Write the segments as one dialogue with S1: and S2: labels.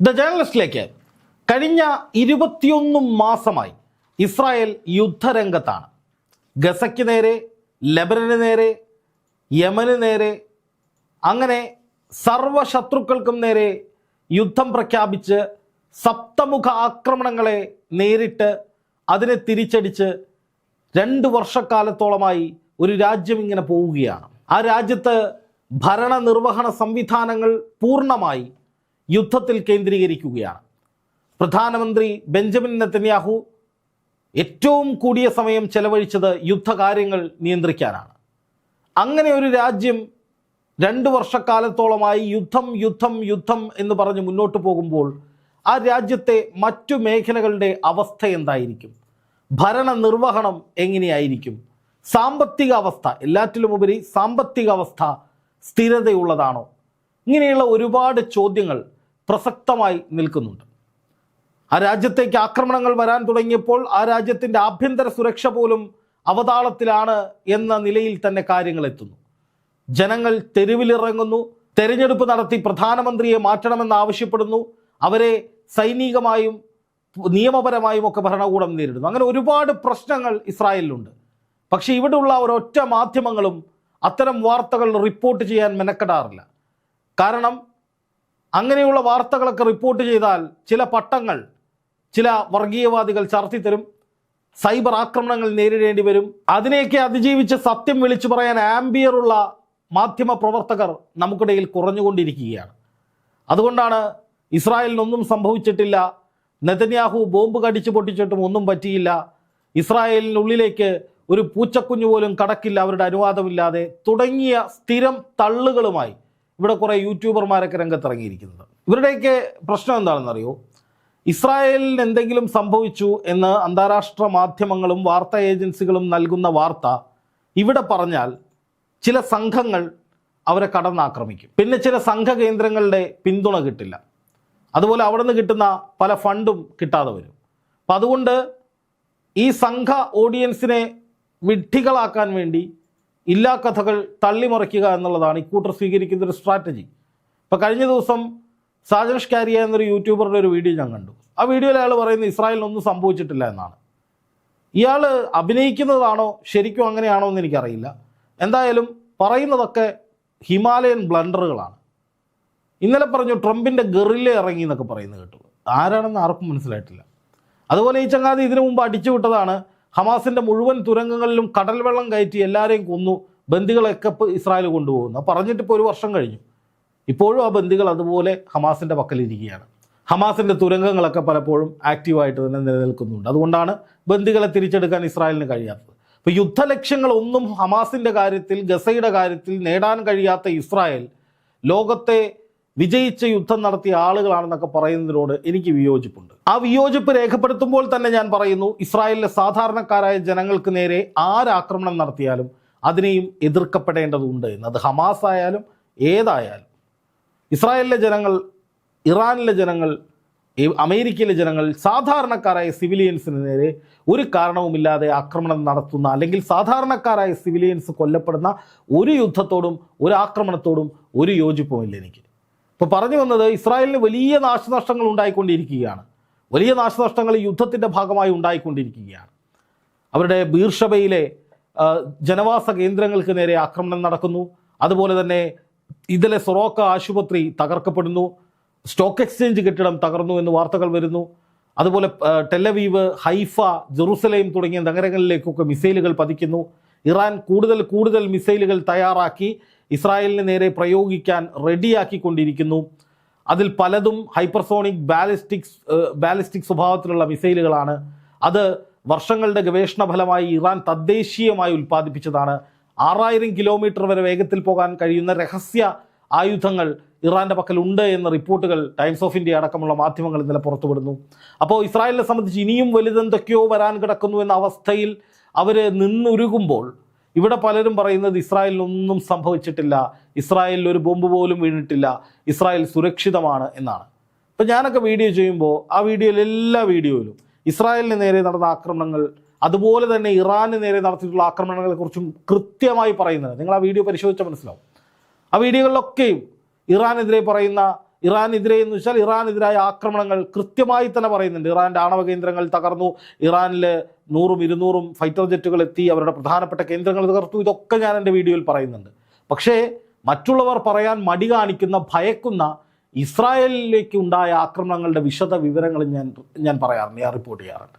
S1: The ജേർണലിസ്റ്റിലേക്ക് കഴിഞ്ഞ ഇരുപത്തിയൊന്ന് മാസമായി ഇസ്രായേൽ യുദ്ധരംഗത്താണ്. ഗസയ്ക്ക് നേരെ ലബനന് നേരെ യമന് നേരെ അങ്ങനെ സർവശത്രുക്കൾക്കും നേരെ യുദ്ധം പ്രഖ്യാപിച്ച് സപ്തമുഖ ആക്രമണങ്ങളെ നേരിട്ട് അതിനെ തിരിച്ചടിച്ച് രണ്ട് വർഷക്കാലത്തോളമായി ഒരു രാജ്യം ഇങ്ങനെ പോവുകയാണ്. ആ രാജ്യത്ത് ഭരണനിർവഹണ സംവിധാനങ്ങൾ പൂർണമായി യുദ്ധത്തിൽ കേന്ദ്രീകരിക്കുകയാണ്. പ്രധാനമന്ത്രി ബെഞ്ചമിൻ നെത്തന്യാഹു ഏറ്റവും കൂടിയ സമയം ചെലവഴിച്ചത് യുദ്ധകാര്യങ്ങൾ നിയന്ത്രിക്കാനാണ്. അങ്ങനെ ഒരു രാജ്യം രണ്ട് വർഷക്കാലത്തോളമായി യുദ്ധം യുദ്ധം യുദ്ധം എന്ന് പറഞ്ഞ് മുന്നോട്ട് പോകുമ്പോൾ ആ രാജ്യത്തെ മറ്റു മേഖലകളുടെ അവസ്ഥ എന്തായിരിക്കും? ഭരണ നിർവഹണം എങ്ങനെയായിരിക്കും? സാമ്പത്തിക അവസ്ഥ എല്ലാറ്റിലുമുപരി സാമ്പത്തിക അവസ്ഥ സ്ഥിരതയുള്ളതാണോ? ഇങ്ങനെയുള്ള ഒരുപാട് ചോദ്യങ്ങൾ പ്രസക്തമായി നിൽക്കുന്നുണ്ട്. ആ രാജ്യത്തേക്ക് ആക്രമണങ്ങൾ വരാൻ തുടങ്ങിയപ്പോൾ ആ രാജ്യത്തിന്റെ ആഭ്യന്തര സുരക്ഷ പോലും അവതാളത്തിലാണ് എന്ന നിലയിൽ തന്നെ കാര്യങ്ങൾ എത്തുന്നു. ജനങ്ങൾ തെരുവിലിറങ്ങുന്നു. തെരഞ്ഞെടുപ്പ് നടത്തി പ്രധാനമന്ത്രിയെ മാറ്റണമെന്ന് ആവശ്യപ്പെടുന്നു. അവരെ സൈനികമായും നിയമപരമായും ഒക്കെ ഭരണകൂടം നേരിടുന്നു. അങ്ങനെ ഒരുപാട് പ്രശ്നങ്ങൾ ഇസ്രായേലിലുണ്ട്. പക്ഷേ ഇവിടെയുള്ള ഒരൊറ്റ മാധ്യമങ്ങളും അത്തരം വാർത്തകൾ റിപ്പോർട്ട് ചെയ്യാൻ മെനക്കെടാറില്ല. കാരണം അങ്ങനെയുള്ള വാർത്തകളൊക്കെ റിപ്പോർട്ട് ചെയ്താൽ ചില പട്ടങ്ങൾ ചില വർഗീയവാദികൾ ചർത്തി തരും സൈബർ ആക്രമണങ്ങൾ നേരിടേണ്ടി വരും. അതിനെയൊക്കെ അതിജീവിച്ച് സത്യം വിളിച്ചു പറയാൻ ആംബിയറുള്ള മാധ്യമ പ്രവർത്തകർ നമുക്കിടയിൽ കുറഞ്ഞുകൊണ്ടിരിക്കുകയാണ്. അതുകൊണ്ടാണ് ഇസ്രായേലിനൊന്നും സംഭവിച്ചിട്ടില്ല നെതന്യാഹു ബോംബ് കടിച്ചു പൊട്ടിച്ചിട്ടും ഒന്നും പറ്റിയില്ല ഇസ്രായേലിനുള്ളിലേക്ക് ഒരു പൂച്ചക്കുഞ്ഞു പോലും കടക്കില്ല അവരുടെ അനുവാദമില്ലാതെ തുടങ്ങിയ സ്ഥിരം തള്ളുകളുമായി ഇവിടെ കുറേ യൂട്യൂബർമാരൊക്കെ രംഗത്തിറങ്ങിയിരിക്കുന്നത്. ഇവരുടെയൊക്കെ പ്രശ്നം എന്താണെന്നറിയോ? ഇസ്രായേലിന് എന്തെങ്കിലും സംഭവിച്ചു എന്ന് അന്താരാഷ്ട്ര മാധ്യമങ്ങളും വാർത്താ ഏജൻസികളും നൽകുന്ന വാർത്ത ഇവിടെ പറഞ്ഞാൽ ചില സംഘങ്ങൾ അവരെ കടന്നാക്രമിക്കും. പിന്നെ ചില സംഘ കേന്ദ്രങ്ങളുടെ പിന്തുണ കിട്ടില്ല. അതുപോലെ അവിടെ നിന്ന് കിട്ടുന്ന പല ഫണ്ടും കിട്ടാതെ വരും. അപ്പം അതുകൊണ്ട് ഈ സംഘ ഓഡിയൻസിനെ വിഡ്ഢികളാക്കാൻ വേണ്ടി ഇല്ലാ കഥകൾ തള്ളിമറിക്കുക എന്നുള്ളതാണ് ഇക്കൂട്ടർ സ്വീകരിക്കുന്ന ഒരു സ്ട്രാറ്റജി. ഇപ്പോൾ കഴിഞ്ഞ ദിവസം സാജൻഷ് കാരിയ എന്നൊരു യൂട്യൂബറുടെ ഒരു വീഡിയോ ഞാൻ കണ്ടു. ആ വീഡിയോയിൽ അയാൾ പറയുന്നത് ഇസ്രായേലിനൊന്നും സംഭവിച്ചിട്ടില്ല എന്നാണ്. ഇയാൾ അഭിനയിക്കുന്നതാണോ ശരിക്കും അങ്ങനെയാണോ എന്ന് എനിക്കറിയില്ല. എന്തായാലും പറയുന്നതൊക്കെ ഹിമാലയൻ ബ്ലണ്ടറുകളാണ്. ഇന്നലെ പറഞ്ഞു ട്രംപിന്റെ ഗറില്ല ഇറങ്ങി എന്നൊക്കെ പറയുന്നത് കേട്ടു. ആരാണെന്ന് ആർക്കും മനസ്സിലായിട്ടില്ല. അതുപോലെ ഈ ചങ്ങാതി ഇതിനു മുമ്പ് അടിച്ചു വിട്ടതാണ് ഹമാസിന്റെ മുഴുവൻ തുരങ്കങ്ങളിലും കടൽവെള്ളം കയറ്റി എല്ലാവരെയും കൊന്നു ബന്ദികളൊക്കെ ഇസ്രായേൽ കൊണ്ടുപോകുന്നു. പറഞ്ഞിട്ട് ഇപ്പോൾ ഒരു വർഷം കഴിഞ്ഞു. ഇപ്പോഴും ആ ബന്ദികൾ അതുപോലെ ഹമാസിന്റെ പക്കലിരിക്കുകയാണ്. ഹമാസിന്റെ തുരങ്കങ്ങളൊക്കെ പലപ്പോഴും ആക്റ്റീവായിട്ട് തന്നെ നിലനിൽക്കുന്നുണ്ട്. അതുകൊണ്ടാണ് ബന്ദികളെ തിരിച്ചെടുക്കാൻ ഇസ്രായേലിന് കഴിയാത്തത്. അപ്പോൾ യുദ്ധലക്ഷ്യങ്ങളൊന്നും ഹമാസിന്റെ കാര്യത്തിൽ ഗസയുടെ കാര്യത്തിൽ നേടാൻ കഴിയാത്ത ഇസ്രായേൽ ലോകത്തെ വിജയിച്ച യുദ്ധം നടത്തിയ ആളുകളാണെന്നൊക്കെ പറയുന്നതിനോട് എനിക്ക് വിയോജിപ്പുണ്ട്. ആ വിയോജിപ്പ് രേഖപ്പെടുത്തുമ്പോൾ തന്നെ ഞാൻ പറയുന്നു ഇസ്രായേലിലെ സാധാരണക്കാരായ ജനങ്ങൾക്ക് നേരെ ആരാക്രമണം നടത്തിയാലും അതിനെയും എതിർക്കപ്പെടേണ്ടതുണ്ട് എന്ന് അത് ഹമാസ് ആയാലും ഏതായാലും. ഇസ്രായേലിലെ ജനങ്ങൾ ഇറാനിലെ ജനങ്ങൾ അമേരിക്കയിലെ ജനങ്ങൾ സാധാരണക്കാരായ സിവിലിയൻസിന് നേരെ ഒരു കാരണവുമില്ലാതെ ആക്രമണം നടത്തുന്ന അല്ലെങ്കിൽ സാധാരണക്കാരായ സിവിലിയൻസ് കൊല്ലപ്പെടുന്ന ഒരു യുദ്ധത്തോടും ഒരു ആക്രമണത്തോടും ഒരു യോജിപ്പുമില്ല എനിക്ക്. ഇപ്പോൾ പറഞ്ഞു വന്നത് ഇസ്രായേലിന് വലിയ നാശനഷ്ടങ്ങൾ ഉണ്ടായിക്കൊണ്ടിരിക്കുകയാണ്. വലിയ നാശനഷ്ടങ്ങൾ യുദ്ധത്തിന്റെ ഭാഗമായി ഉണ്ടായിക്കൊണ്ടിരിക്കുകയാണ്. അവരുടെ ബീർഷബയിലെ ജനവാസ കേന്ദ്രങ്ങൾക്ക് നേരെ ആക്രമണം നടക്കുന്നു. അതുപോലെ തന്നെ ഇതിലെ സൊറോക്ക ആശുപത്രി തകർക്കപ്പെടുന്നു. സ്റ്റോക്ക് എക്സ്ചേഞ്ച് കെട്ടിടം തകർന്നു എന്ന് വാർത്തകൾ വരുന്നു. അതുപോലെ ടെലവീവ് ഹൈഫ ജെറുസലേം തുടങ്ങിയ നഗരങ്ങളിലേക്കൊക്കെ മിസൈലുകൾ പതിക്കുന്നു. ഇറാൻ കൂടുതൽ കൂടുതൽ മിസൈലുകൾ തയ്യാറാക്കി. ഇസ്രായേലിന് നേരെ പ്രയോഗിക്കാൻ റെഡിയാക്കിക്കൊണ്ടിരിക്കുന്നു. അതിൽ പലതും ഹൈപ്പർസോണിക് ബാലിസ്റ്റിക്സ് ബാലിസ്റ്റിക് സ്വഭാവത്തിലുള്ള മിസൈലുകളാണ്. അത് വർഷങ്ങളുടെ ഗവേഷണ ഫലമായി ഇറാൻ തദ്ദേശീയമായി ഉൽപ്പാദിപ്പിച്ചതാണ്. ആറായിരം കിലോമീറ്റർ വരെ വേഗത്തിൽ പോകാൻ കഴിയുന്ന രഹസ്യ ആയുധങ്ങൾ ഇറാന്റെ പക്കലുണ്ട് എന്ന റിപ്പോർട്ടുകൾ ടൈംസ് ഓഫ് ഇന്ത്യ അടക്കമുള്ള മാധ്യമങ്ങൾ ഇന്നലെ പുറത്തുവിടുന്നു. അപ്പോൾ ഇസ്രായേലിനെ സംബന്ധിച്ച് ഇനിയും വലുതെന്തൊക്കെയോ വരാൻ കിടക്കുന്നു എന്ന അവസ്ഥയിൽ അവർ നിന്നുരുകുമ്പോൾ ഇവിടെ പലരും പറയുന്നത് ഇസ്രായേലിനൊന്നും സംഭവിച്ചിട്ടില്ല. ഇസ്രായേലിൽ ഒരു ബോംബ് പോലും വീണിട്ടില്ല. ഇസ്രായേൽ സുരക്ഷിതമാണ് എന്നാണ്. ഇപ്പം ഞാനൊക്കെ വീഡിയോ ചെയ്യുമ്പോൾ ആ വീഡിയോയിൽ എല്ലാ വീഡിയോയിലും ഇസ്രായേലിന് നേരെ നടന്ന ആക്രമണങ്ങൾ അതുപോലെ തന്നെ ഇറാന് നേരെ നടത്തിയിട്ടുള്ള ആക്രമണങ്ങളെക്കുറിച്ചും കൃത്യമായി പറയുന്നത്. നിങ്ങൾ ആ വീഡിയോ പരിശോധിച്ചാൽ മനസ്സിലാവും. ആ വീഡിയോകളിലൊക്കെയും ഇറാനെതിരെ പറയുന്ന ഇറാനെതിരെ എന്ന് വെച്ചാൽ ഇറാനെതിരായ ആക്രമണങ്ങൾ കൃത്യമായി തന്നെ പറയുന്നുണ്ട്. ഇറാന്റെ ആണവ കേന്ദ്രങ്ങൾ തകർന്നു. ഇറാനിൽ നൂറും ഇരുന്നൂറും ഫൈറ്റർ ജെറ്റുകൾ എത്തി. അവരുടെ പ്രധാനപ്പെട്ട കേന്ദ്രങ്ങൾ തകർത്തു. ഇതൊക്കെ ഞാൻ എന്റെ വീഡിയോയിൽ പറയുന്നുണ്ട്. പക്ഷേ മറ്റുള്ളവർ പറയാൻ മടി കാണിക്കുന്ന ഭയക്കുന്ന ഇസ്രായേലിലേക്ക് ഉണ്ടായ ആക്രമണങ്ങളുടെ വിശദ വിവരങ്ങൾ ഞാൻ ഞാൻ പറയാറുണ്ട്. ഞാൻ റിപ്പോർട്ട് ചെയ്യാറുണ്ട്.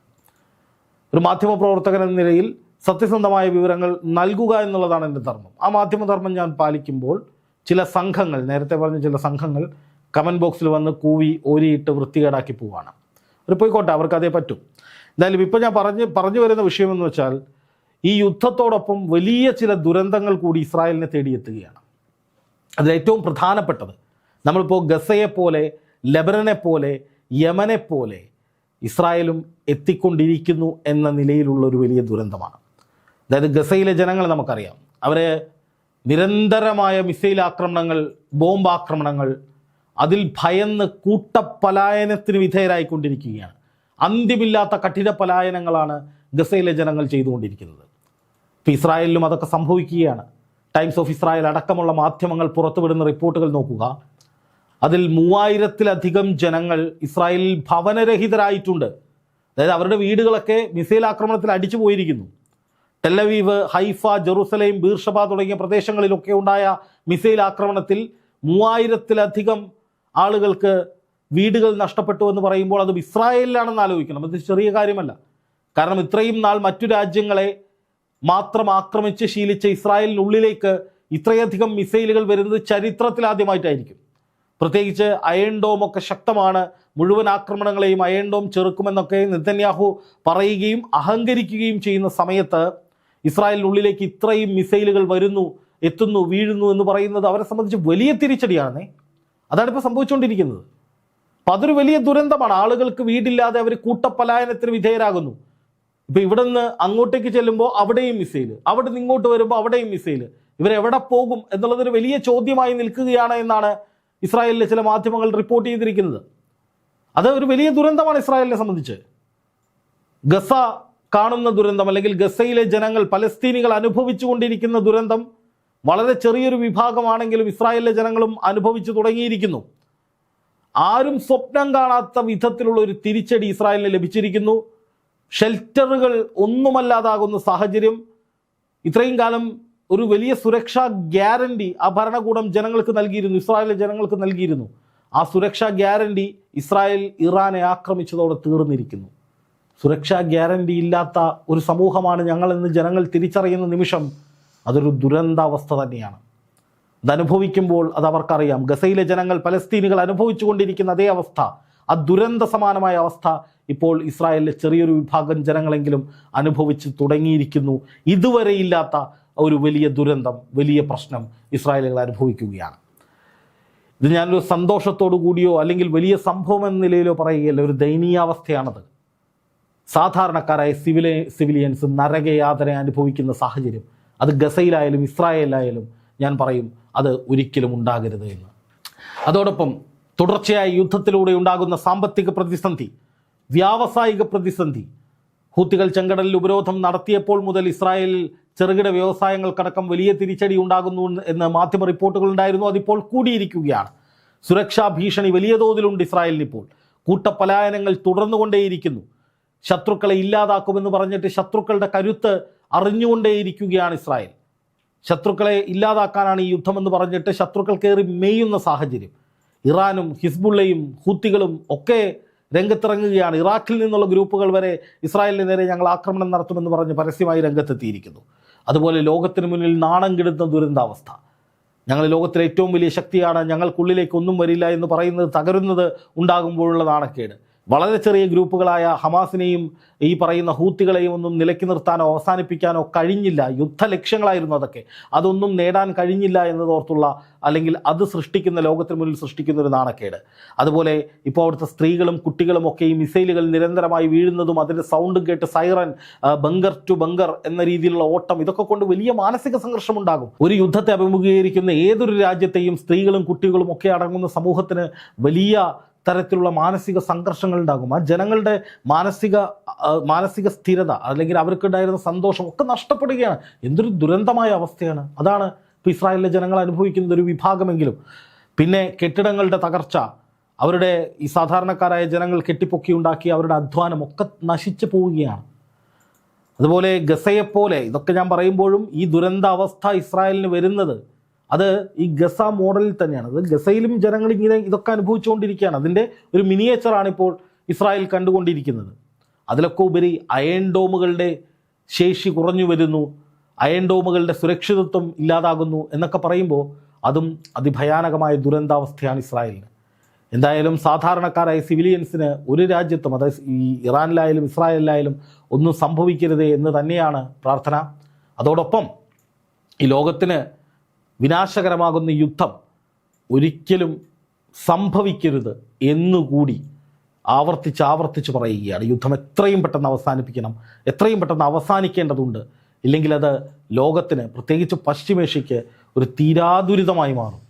S1: ഒരു മാധ്യമ പ്രവർത്തകൻ എന്ന നിലയിൽ സത്യസന്ധമായ വിവരങ്ങൾ നൽകുക എന്നുള്ളതാണ് എന്റെ ധർമ്മം. ആ മാധ്യമധർമ്മം ഞാൻ പാലിക്കുമ്പോൾ ചില സംഘങ്ങൾ നേരത്തെ പറഞ്ഞ ചില സംഘങ്ങൾ കമന്റ് ബോക്സിൽ വന്ന് കൂവി ഓരിയിട്ട് വൃത്തികേടാക്കി പോവാണ്. അവർ പോയിക്കോട്ടെ അവർക്ക് അതേ പറ്റും. എന്തായാലും ഇപ്പോൾ ഞാൻ പറഞ്ഞ് പറഞ്ഞു വരുന്ന വിഷയമെന്ന് വെച്ചാൽ ഈ യുദ്ധത്തോടൊപ്പം വലിയ ചില ദുരന്തങ്ങൾ കൂടി ഇസ്രായേലിനെ തേടിയെത്തുകയാണ്. അതിലേറ്റവും പ്രധാനപ്പെട്ടത് നമ്മളിപ്പോൾ ഗസയെപ്പോലെ പോലെ ലെബനനെ പോലെ യമനെ പോലെ ഇസ്രായേലും എത്തിക്കൊണ്ടിരിക്കുന്നു എന്ന നിലയിലുള്ള ഒരു വലിയ ദുരന്തമാണ്. അതായത് ഗസയിലെ ജനങ്ങൾ നമുക്കറിയാം. അവരെ നിരന്തരമായ മിസൈൽ ആക്രമണങ്ങൾ ബോംബ് ആക്രമണങ്ങൾ അതിൽ ഭയന്ന് കൂട്ടപ്പലായനത്തിന് വിധേയരായിക്കൊണ്ടിരിക്കുകയാണ്. അന്ത്യമില്ലാത്ത കഠിന പലായനങ്ങളാണ് ഗസയിലെ ജനങ്ങൾ ചെയ്തുകൊണ്ടിരിക്കുന്നത്. ഇപ്പോൾ ഇസ്രായേലിലും അതൊക്കെ സംഭവിക്കുകയാണ്. ടൈംസ് ഓഫ് ഇസ്രായേൽ അടക്കമുള്ള മാധ്യമങ്ങൾ പുറത്തുവിടുന്ന റിപ്പോർട്ടുകൾ നോക്കുക. അതിൽ മൂവായിരത്തിലധികം ജനങ്ങൾ ഇസ്രായേലിൽ ഭവനരഹിതരായിട്ടുണ്ട്. അതായത് അവരുടെ വീടുകളൊക്കെ മിസൈൽ ആക്രമണത്തിൽ അടിച്ചു പോയിരിക്കുന്നു. ടെല്ലവീവ് ഹൈഫ ജെറുസലേം ബീർഷബ തുടങ്ങിയ പ്രദേശങ്ങളിലൊക്കെ ഉണ്ടായ മിസൈൽ ആക്രമണത്തിൽ മൂവായിരത്തിലധികം ആളുകൾക്ക് വീടുകൾ നഷ്ടപ്പെട്ടു എന്ന് പറയുമ്പോൾ അത് ഇസ്രായേലിലാണെന്ന് ആലോചിക്കണം. അത് ചെറിയ കാര്യമല്ല. കാരണം ഇത്രയും നാൾ മറ്റു രാജ്യങ്ങളെ മാത്രം ആക്രമിച്ച് ശീലിച്ച ഇസ്രായേലിനുള്ളിലേക്ക് ഇത്രയധികം മിസൈലുകൾ വരുന്നത് ചരിത്രത്തിൽ ആദ്യമായിട്ടായിരിക്കും. പ്രത്യേകിച്ച് അയൺ ഡോം ഒക്കെ ശക്തമാണ്. മുഴുവൻ ആക്രമണങ്ങളെയും അയൺ ഡോം ചെറുക്കുമെന്നൊക്കെ നിതന്യാഹു പറയുകയും അഹങ്കരിക്കുകയും ചെയ്യുന്ന സമയത്ത് ഇസ്രായേലിനുള്ളിലേക്ക് ഇത്രയും മിസൈലുകൾ വരുന്നു എത്തുന്നു വീഴുന്നു എന്ന് പറയുന്നത് അവരെ സംബന്ധിച്ച് വലിയ തിരിച്ചടിയാണെന്നേ. അതാണ് ഇപ്പോൾ സംഭവിച്ചുകൊണ്ടിരിക്കുന്നത് അപ്പം അതൊരു വലിയ ദുരന്തമാണ്. ആളുകൾക്ക് വീടില്ലാതെ അവർ കൂട്ടപ്പലായനത്തിന് വിധേയരാകുന്നു. ഇപ്പം ഇവിടെ നിന്ന് അങ്ങോട്ടേക്ക് ചെല്ലുമ്പോൾ അവിടെയും മിസൈൽ അവിടെ നിന്ന് ഇങ്ങോട്ട് വരുമ്പോൾ അവിടെയും മിസൈൽ ഇവരെവിടെ പോകും എന്നുള്ളതൊരു വലിയ ചോദ്യമായി നിൽക്കുകയാണ് എന്നാണ് ഇസ്രായേലിലെ ചില മാധ്യമങ്ങൾ റിപ്പോർട്ട് ചെയ്തിരിക്കുന്നത്. അത് ഒരു വലിയ ദുരന്തമാണ് ഇസ്രായേലിനെ സംബന്ധിച്ച്. ഗസ കാണുന്ന ദുരന്തം അല്ലെങ്കിൽ ഗസയിലെ ജനങ്ങൾ പലസ്തീനികൾ അനുഭവിച്ചുകൊണ്ടിരിക്കുന്ന ദുരന്തം വളരെ ചെറിയൊരു വിഭാഗമാണെങ്കിലും ഇസ്രായേലിലെ ജനങ്ങളും അനുഭവിച്ചു തുടങ്ങിയിരിക്കുന്നു. ആരും സ്വപ്നം കാണാത്ത വിധത്തിലുള്ള ഒരു തിരിച്ചടി ഇസ്രായേലിന് ലഭിച്ചിരിക്കുന്നു. ഷെൽറ്ററുകൾ ഒന്നുമല്ലാതാകുന്ന സാഹചര്യം. ഇത്രയും കാലം ഒരു വലിയ സുരക്ഷാ ഗ്യാരണ്ടി ആ ഭരണകൂടം ജനങ്ങൾക്ക് നൽകിയിരുന്നു ഇസ്രായേലിലെ ജനങ്ങൾക്ക് നൽകിയിരുന്നു. ആ സുരക്ഷാ ഗ്യാരണ്ടി ഇസ്രായേൽ ഇറാനെ ആക്രമിച്ചതോടെ തീർന്നിരിക്കുന്നു. സുരക്ഷാ ഗ്യാരണ്ടി ഇല്ലാത്ത ഒരു സമൂഹമാണ് ഞങ്ങളെന്ന് ജനങ്ങൾ തിരിച്ചറിയുന്ന നിമിഷം അതൊരു ദുരന്താവസ്ഥ തന്നെയാണ്. അതനുഭവിക്കുമ്പോൾ അത് അവർക്കറിയാം ഗസയിലെ ജനങ്ങൾ പലസ്തീനുകൾ അനുഭവിച്ചുകൊണ്ടിരിക്കുന്ന അതേ അവസ്ഥ. ആ ദുരന്ത സമാനമായ അവസ്ഥ ഇപ്പോൾ ഇസ്രായേലിലെ ചെറിയൊരു വിഭാഗം ജനങ്ങളെങ്കിലും അനുഭവിച്ച് തുടങ്ങിയിരിക്കുന്നു. ഇതുവരെ ഇല്ലാത്ത ഒരു വലിയ ദുരന്തം വലിയ പ്രശ്നം ഇസ്രായേലുകൾ അനുഭവിക്കുകയാണ്. ഇത് ഞാനൊരു സന്തോഷത്തോടു കൂടിയോ അല്ലെങ്കിൽ വലിയ സംഭവം എന്ന നിലയിലോ പറയുകയല്ല. ഒരു ദയനീയാവസ്ഥയാണത്. സാധാരണക്കാരായ സിവിലെ സിവിലിയൻസ് നരകയാതന അനുഭവിക്കുന്ന സാഹചര്യം. അത് ഗസയിലായാലും ഇസ്രായേലിലായാലും ഞാൻ പറയും അത് ഒരിക്കലും ഉണ്ടാകരുത് എന്ന്. അതോടൊപ്പം തുടർച്ചയായ യുദ്ധത്തിലൂടെ ഉണ്ടാകുന്ന സാമ്പത്തിക പ്രതിസന്ധി വ്യാവസായിക പ്രതിസന്ധി ഹൂത്തികൾ ചെങ്കടലിൽ ഉപരോധം നടത്തിയപ്പോൾ മുതൽ ഇസ്രായേലിൽ ചെറുകിട വ്യവസായങ്ങൾക്കടക്കം വലിയ തിരിച്ചടി ഉണ്ടാകുന്നു എന്ന് മാധ്യമ റിപ്പോർട്ടുകൾ ഉണ്ടായിരുന്നു. അതിപ്പോൾ കൂടിയിരിക്കുകയാണ്. സുരക്ഷാ ഭീഷണി വലിയ തോതിലുണ്ട് ഇസ്രായേലിന് ഇപ്പോൾ. കൂട്ടപ്പലായനങ്ങൾ തുടർന്നുകൊണ്ടേയിരിക്കുന്നു. ശത്രുക്കളെ ഇല്ലാതാക്കുമെന്ന് പറഞ്ഞിട്ട് ശത്രുക്കളുടെ കരുത്ത് അറിഞ്ഞുകൊണ്ടേയിരിക്കുകയാണ് ഇസ്രായേൽ. ശത്രുക്കളെ ഇല്ലാതാക്കാനാണ് ഈ യുദ്ധമെന്ന് പറഞ്ഞിട്ട് ശത്രുക്കൾ കയറി മേയുന്ന സാഹചര്യം. ഇറാനും ഹിസ്ബുള്ളയും ഹൂത്തികളും ഒക്കെ രംഗത്തിറങ്ങുകയാണ്. ഇറാഖിൽ നിന്നുള്ള ഗ്രൂപ്പുകൾ വരെ ഇസ്രായേലിന് നേരെ ഞങ്ങൾ ആക്രമണം നടത്തുമെന്ന് പറഞ്ഞ് പരസ്യമായി രംഗത്തെത്തിയിരിക്കുന്നു. അതുപോലെ ലോകത്തിന് മുന്നിൽ നാണം കെടുന്ന ദുരന്താവസ്ഥ. ഞങ്ങൾ ലോകത്തിലെ ഏറ്റവും വലിയ ശക്തിയാണ്. ഞങ്ങൾക്കുള്ളിലേക്ക് ഒന്നും വരില്ല എന്ന് പറയുന്നത് തകരുന്നത് ഉണ്ടാകുമ്പോഴുള്ള നാണക്കേട്. വളരെ ചെറിയ ഗ്രൂപ്പുകളായ ഹമാസിനെയും ഈ പറയുന്ന ഹൂത്തികളെയും ഒന്നും നിലയ്ക്ക് നിർത്താനോ അവസാനിപ്പിക്കാനോ കഴിഞ്ഞില്ല. യുദ്ധ ലക്ഷ്യങ്ങളായിരുന്നു അതൊക്കെ. അതൊന്നും നേടാൻ കഴിഞ്ഞില്ല എന്നതോർത്തുള്ള അല്ലെങ്കിൽ അത് സൃഷ്ടിക്കുന്ന ലോകത്തിന് മുന്നിൽ സൃഷ്ടിക്കുന്ന ഒരു നാണക്കേട്. അതുപോലെ ഇപ്പോൾ അവിടുത്തെ സ്ത്രീകളും കുട്ടികളും ഒക്കെ ഈ മിസൈലുകൾ നിരന്തരമായി വീഴുന്നതും അതിന്റെ സൗണ്ടും കേട്ട് സൈറൻ ബങ്കർ ടു ബങ്കർ എന്ന രീതിയിലുള്ള ഓട്ടം ഇതൊക്കെ കൊണ്ട് വലിയ മാനസിക സംഘർഷം ഉണ്ടാകും ഒരു യുദ്ധത്തെ അഭിമുഖീകരിക്കുന്ന ഏതൊരു രാജ്യത്തെയും സ്ത്രീകളും കുട്ടികളും ഒക്കെ അടങ്ങുന്ന സമൂഹത്തിന് വലിയ തരത്തിലുള്ള മാനസിക സംഘർഷങ്ങൾ ഉണ്ടാകും. ആ ജനങ്ങളുടെ മാനസിക മാനസിക സ്ഥിരത അല്ലെങ്കിൽ അവർക്കുണ്ടായിരുന്ന സന്തോഷം ഒക്കെ നഷ്ടപ്പെടുകയാണ്. എന്തൊരു ദുരന്തമായ അവസ്ഥയാണ്. അതാണ് ഇപ്പോൾ ഇസ്രായേലിലെ ജനങ്ങൾ അനുഭവിക്കുന്ന ഒരു വിഭാഗമെങ്കിലും. പിന്നെ കെട്ടിടങ്ങളുടെ തകർച്ച അവരുടെ ഈ സാധാരണക്കാരായ ജനങ്ങൾ കെട്ടിപ്പൊക്കി ഉണ്ടാക്കി അവരുടെ അധ്വാനം ഒക്കെ നശിച്ചു പോവുകയാണ്. അതുപോലെ ഗസയെപ്പോലെ ഇതൊക്കെ ഞാൻ പറയുമ്പോഴും ഈ ദുരന്ത അവസ്ഥ ഇസ്രായേലിന് വരുന്നത് അത് ഈ ഗസ മോഡലിൽ തന്നെയാണ്. അത് ഗസയിലും ജനങ്ങൾ ഇങ്ങനെ ഇതൊക്കെ അനുഭവിച്ചുകൊണ്ടിരിക്കുകയാണ്. അതിന്റെ ഒരു മിനിയേച്ചറാണ് ഇപ്പോൾ ഇസ്രായേൽ കണ്ടുകൊണ്ടിരിക്കുന്നത്. അതിലൊക്കെ ഉപരി അയൺ ഡോമുകളുടെ ശേഷി കുറഞ്ഞു വരുന്നു. അയൺ ഡോമുകളുടെ സുരക്ഷിതത്വം ഇല്ലാതാകുന്നു എന്നൊക്കെ പറയുമ്പോൾ അതും അതിഭയാനകമായ ദുരന്താവസ്ഥയാണ് ഇസ്രായേലിന്. എന്തായാലും സാധാരണക്കാരായ സിവിലിയൻസിന് ഒരു രാജ്യത്തും അതായത് ഈ ഇറാനിലായാലും ഇസ്രായേലിലായാലും ഒന്നും സംഭവിക്കരുതേ എന്ന് തന്നെയാണ് പ്രാർത്ഥന. അതോടൊപ്പം ഈ ലോകത്തിന് വിനാശകരമാകുന്ന യുദ്ധം ഒരിക്കലും സംഭവിക്കരുത് എന്നുകൂടി ആവർത്തിച്ച് ആവർത്തിച്ച് പറയുകയാണ്. യുദ്ധം എത്രയും പെട്ടെന്ന് അവസാനിപ്പിക്കണം. എത്രയും പെട്ടെന്ന് അവസാനിക്കേണ്ടതുണ്ട്. ഇല്ലെങ്കിൽ അത് ലോകത്തിന് പ്രത്യേകിച്ച് പശ്ചിമേഷ്യയ്ക്ക് ഒരു തീരാദുരിതമായി മാറും.